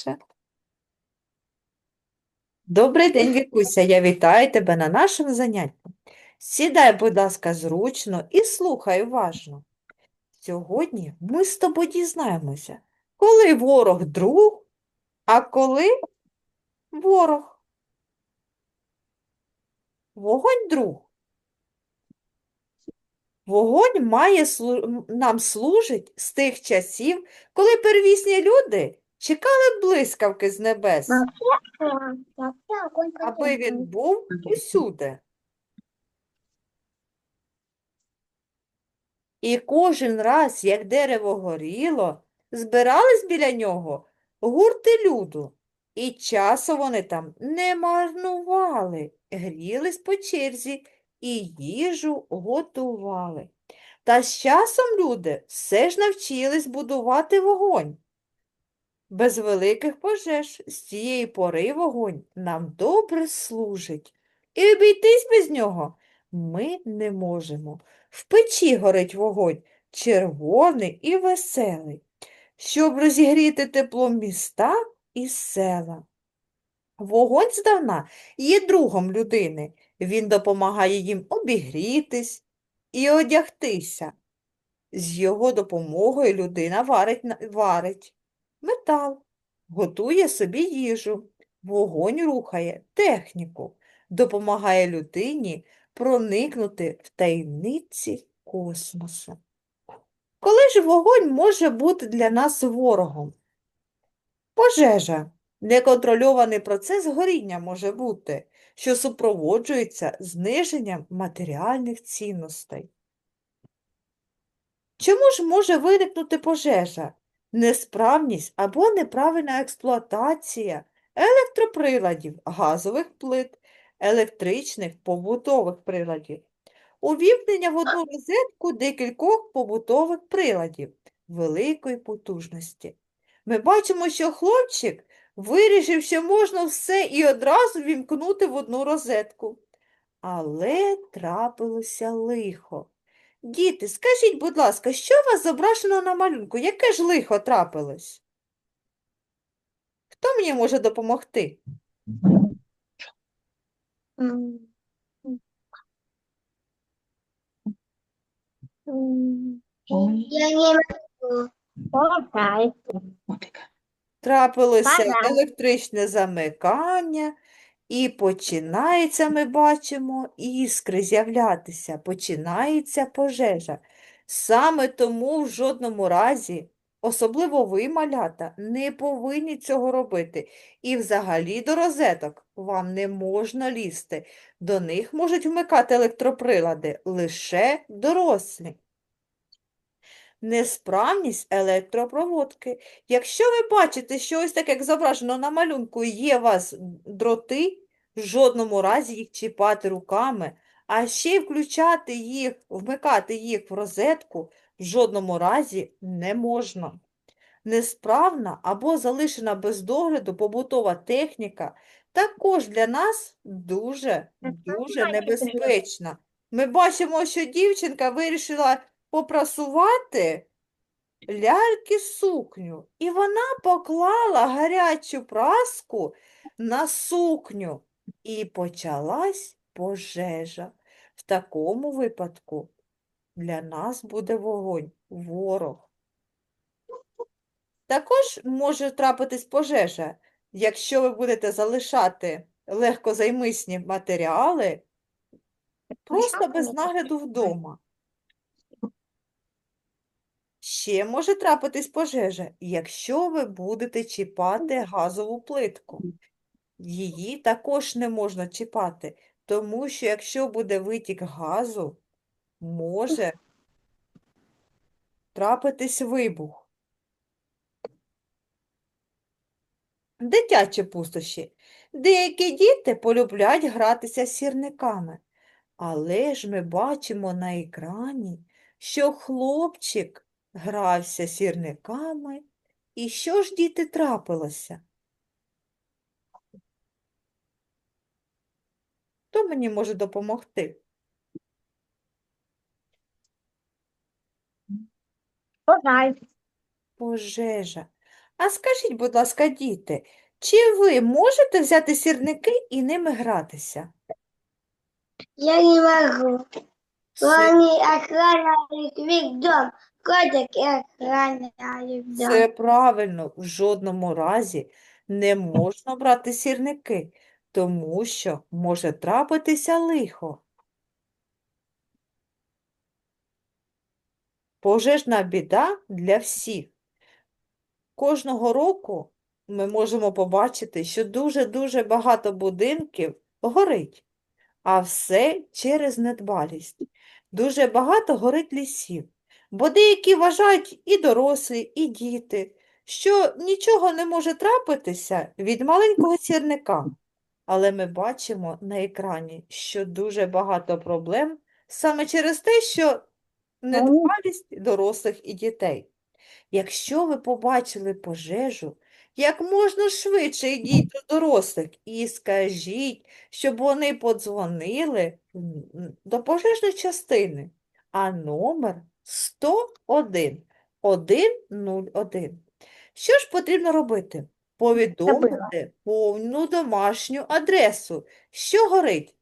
Ще. Добрий день, Вікуся. Я вітаю тебе на нашому занятті. Сідай, будь ласка, зручно і слухай уважно. Сьогодні ми з тобою дізнаємося, коли ворог друг, а коли ворог. Вогонь друг. Вогонь має нам служить з тих часів, коли первісні люди чекали блискавки з небес, аби він був усюди. І кожен раз, як дерево горіло, збирались біля нього гурти люду, і часу вони там не марнували, грілись по черзі і їжу готували. Та з часом люди все ж навчились будувати вогонь. Без великих пожеж з цієї пори вогонь нам добре служить, і обійтись без нього ми не можемо. В печі горить вогонь, червоний і веселий, щоб розігріти теплом міста і села. Вогонь здавна є другом людини. Він допомагає їм обігрітись і одягтися. З його допомогою людина варить, варить метал, готує собі їжу, вогонь рухає техніку, допомагає людині проникнути в таємниці космосу. Коли ж вогонь може бути для нас ворогом? Пожежа. Неконтрольований процес горіння може бути, що супроводжується зниженням матеріальних цінностей. Чому ж може виникнути пожежа? Несправність або неправильна експлуатація електроприладів, газових плит, електричних побутових приладів, увімкнення в одну розетку декількох побутових приладів великої потужності. Ми бачимо, що хлопчик вирішив, що можна все і одразу вімкнути в одну розетку. Але трапилося лихо. Діти, скажіть, будь ласка, що у вас зображено на малюнку? Яке ж лихо трапилось? Хто мені може допомогти? Я не. Трапилося електричне замикання, і починається, ми бачимо, іскри з'являтися, починається пожежа. Саме тому в жодному разі, особливо ви, малята, не повинні цього робити. І взагалі до розеток вам не можна лізти. До них можуть вмикати електроприлади лише дорослі. Несправність електропроводки. Якщо ви бачите, що ось так, як зображено на малюнку, є у вас дроти, в жодному разі їх чіпати руками, а ще й включати їх, вмикати їх в розетку в жодному разі не можна. Несправна або залишена без догляду побутова техніка також для нас дуже, дуже небезпечна. Ми бачимо, що дівчинка вирішила попрасувати ляльки сукню, і вона поклала гарячу праску на сукню, і почалась пожежа. В такому випадку для нас буде вогонь, ворог. Також може трапитись пожежа, якщо ви будете залишати легкозаймисні матеріали просто без нагляду вдома. Ще може трапитись пожежа, якщо ви будете чіпати газову плитку. Її також не можна чіпати, тому що якщо буде витік газу, може трапитись вибух. Дитячі пустощі. Деякі діти полюблять гратися з сірниками. Але ж ми бачимо на екрані, що хлопчик грався сірниками. І що ж діти трапилося? Хто мені може допомогти? Болтай. Пожежа. А скажіть, будь ласка, діти, чи ви можете взяти сірники і ними гратися? Я не могу. Це, Они охраняют весь дом. Котики охраняют дом. це правильно, в жодному разі не можна брати сірники, тому що може трапитися лихо. Пожежна біда для всіх. Кожного року ми можемо побачити, що дуже-дуже багато будинків горить, а все через недбалість. Дуже багато горить лісів, бо деякі вважають і дорослі, і діти, що нічого не може трапитися від маленького сірника. Але ми бачимо на екрані, що дуже багато проблем саме через те, що недбалість дорослих і дітей. Якщо ви побачили пожежу, як можна швидше йдіть до дорослих і скажіть, щоб вони подзвонили до пожежної частини, а номер 101 101. Що ж потрібно робити? Повідомити повну домашню адресу. Що горить?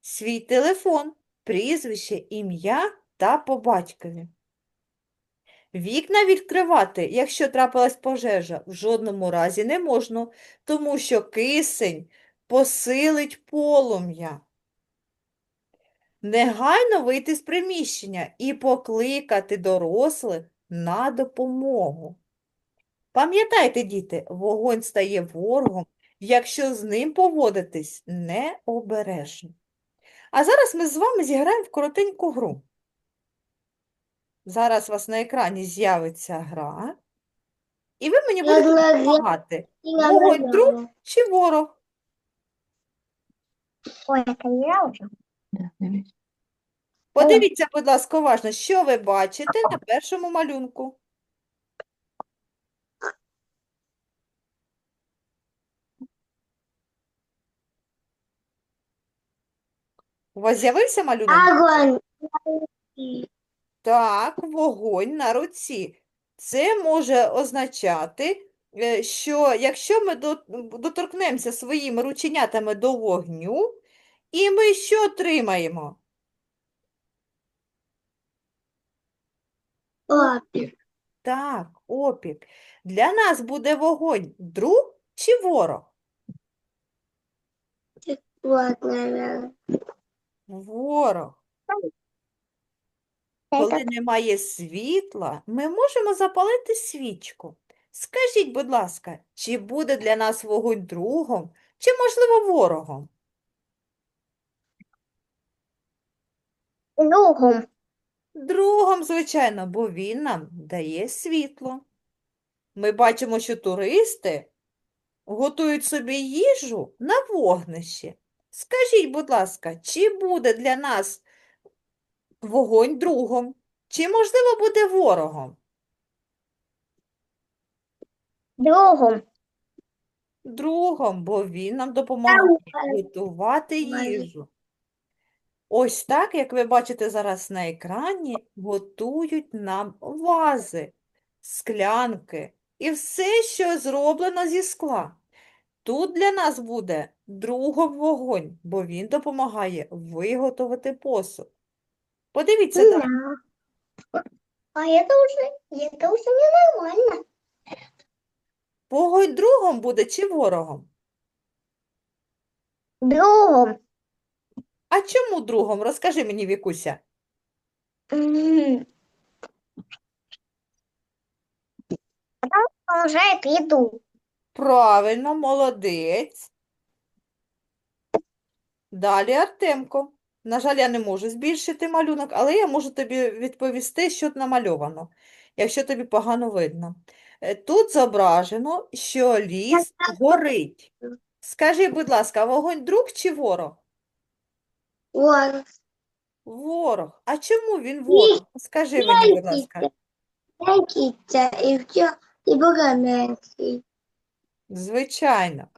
Свій телефон, прізвище, ім'я та по батькові. Вікна відкривати, якщо трапилась пожежа, в жодному разі не можна, тому що кисень посилить полум'я. Негайно вийти з приміщення і покликати дорослих на допомогу. Пам'ятайте, діти, вогонь стає ворогом, якщо з ним поводитись необережно. А зараз ми з вами зіграємо в коротеньку гру. Зараз у вас на екрані з'явиться гра, і ви мені будете допомагати. Вогонь друг чи ворог? Ой, я уже? Подивіться, будь ласка, уважно, що ви бачите на першому малюнку. У вас з'явився малюнок? Огонь. Так, вогонь на руці. Це може означати, е, що якщо ми доторкнемося своїми рученятами до вогню, і ми що отримаємо? Опик. Так, опік. Для нас буде вогонь друг чи ворог? Наверное. Ворог. Коли немає світла, ми можемо запалити свічку. Скажіть, будь ласка, чи буде для нас вогонь другом, чи, можливо, ворогом? Другом. Другом, звичайно, бо він нам дає світло. Ми бачимо, що туристи готують собі їжу на вогнищі. Скажіть, будь ласка, чи буде для нас вогонь другом, чи, можливо, буде ворогом? Другом. Другом, бо він нам допомагає готувати їжу. Ось так, як ви бачите зараз на екрані, готують нам вази, склянки і все, що зроблено зі скла. Тут для нас буде другом вогонь, бо він допомагає виготовити посуд. Подивіться. Да. А это уже, это уже ненормально. Вогонь другом буде чи ворогом? Другом. А чому другом? Розкажи мені, Вікуся. М. Продолжает. Правильно, молодець. Далі Артемко. На жаль, я не можу збільшити малюнок, але я можу тобі відповісти, що намальовано, якщо тобі погано видно. Е, Тут зображено, що ліс горить. Скажи, будь ласка, вогонь друг чи ворог? Вот. Ворог. А чому він ворог? Скажи мені, будь ласка. Звичайно.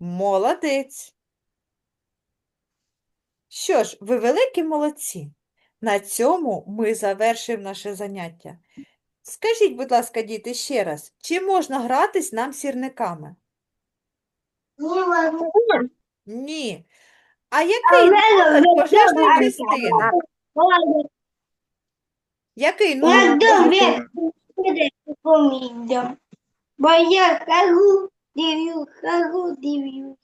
Молодець. Що ж, ви великі молодці. На цьому ми завершимо наше заняття. Скажіть, будь ласка, діти, ще раз, чи можна гратись нам сірниками? Ні. А який номер пожежної частини? Який номер пожежної? помидор. Бо я хожу, дивлюсь, хожу, дивлюсь.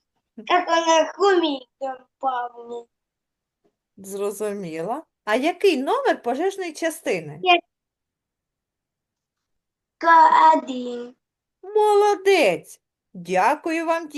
Как она помидор пахнет. Зрозуміла. А який номер пожежної частини? К1. Молодець! Дякую вам,